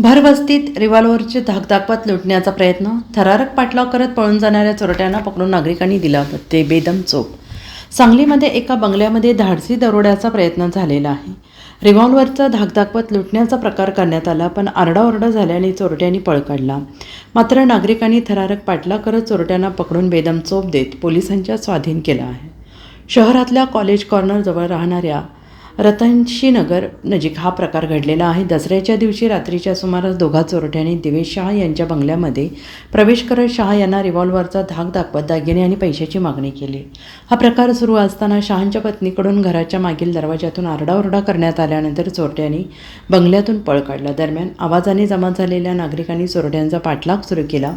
भरवस्तीत रिव्हॉल्व्हरची धाक लुटण्याचा प्रयत्न. थरारक पाठलाव करत पळून जाणाऱ्या चोरट्यांना पकडून नागरिकांनी दिला ते बेदम चोप. सांगलीमध्ये एका बंगल्यामध्ये धाडसी दरोड्याचा प्रयत्न झालेला आहे. रिव्हॉल्व्हरचा धाक लुटण्याचा प्रकार करण्यात आला पण आरडाओरडा झाल्याने चोरट्यांनी पळ काढला. मात्र नागरिकांनी थरारक पाठलाव करत चोरट्यांना पकडून बेदम चोप देत पोलिसांच्या स्वाधीन केला आहे. शहरातल्या कॉलेज कॉर्नरजवळ राहणाऱ्या रतनशी नगर नजीक हा प्रकार घडलेला आहे. दसऱ्याच्या दिवशी रात्रीच्या सुमारास दोघा चोरट्यांनी दिवेश शहा यांच्या बंगल्यामध्ये प्रवेश करत शहा यांना रिव्हॉल्व्हरचा धाक दाखवत दागिने आणि पैशाची मागणी केली. हा प्रकार सुरू असताना शहांच्या पत्नीकडून घराच्या मागील दरवाजातून आरडाओरडा करण्यात आल्यानंतर चोरट्यांनी बंगल्यातून पळ काढला. दरम्यान आवाजाने जमा झालेल्या नागरिकांनी चोरट्यांचा पाठलाग सुरू केला.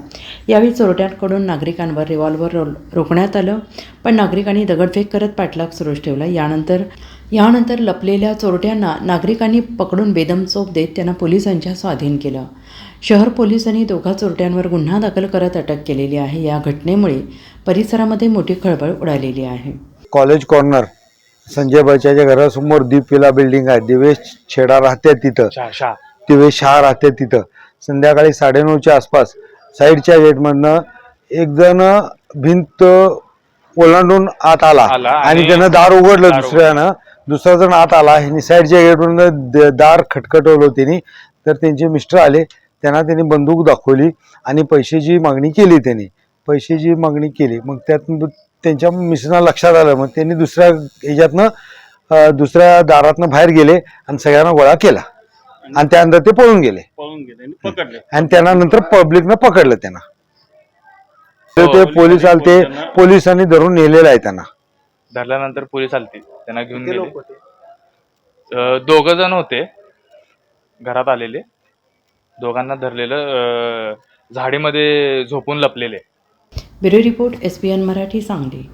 यावेळी चोरट्यांकडून नागरिकांवर रिव्हॉल्व्हर रो रोखण्यात आलं. पण नागरिकांनी दगडफेक करत पाठलाग सुरूच ठेवला. यानंतर यानंतर लपलेल्या चोरट्यांना नागरिकांनी पकडून बेदम चोप देत त्यांना पोलिसांच्या स्वाधीन केलं. शहर पोलिसांनी दोघा चोरट्यांवर गुन्हा दाखल करत अटक केलेली आहे. या घटनेमुळे परिसरामध्ये मोठी खळबळ उडालेली आहे. कॉलेज कॉर्नर संजय बचाच्या घरासमोर दीप विला बिल्डिंग आहे. दिवेश छेडा राहते तिथं. दिवेश शहा राहते तिथं. संध्याकाळी साडेनऊच्या आसपास साईडच्या गेटमधनं एक जण भिंत ओलांडून आत आला. आला आणि आणि त्यानं दार उघडलं दार दुसऱ्यानं. दुसरा जण आत आला. ह्यांनी साईडच्या गेटमधनं द- दार खटखटवलं त्यांनी तर त्यांचे मिस्टर आले. त्यांना त्यांनी बंदूक दाखवली आणि पैशाची मागणी केली त्यांनी. पैशाची मागणी केली. मग त्यात त्यांच्या मिस्टरांना लक्षात आलं. मग त्यांनी दुसऱ्या ह्याच्यातनं अं, दुसऱ्या दारातनं बाहेर गेले आणि सगळ्यांना गोळा केला. आणि त्यानंतर ते पळून गेले. पळून गेले आणि पकडले. आणि त्यांना नंतर पब्लिकनं पकडलं त्यांना. तर हो, ते पोलीस आलते. पोलिसांना- पोलिसांनी धरून नेलेलं आहे त्यांना. धरल्यानंतर पोलीस आलते. त्यांना घेऊन गेले. दोघ जण होते. घरात आलेले. दोघांना धरलेलं अं, झाडीमध्ये झोपून लपलेले. Bureau report S P N Marathi Sangli.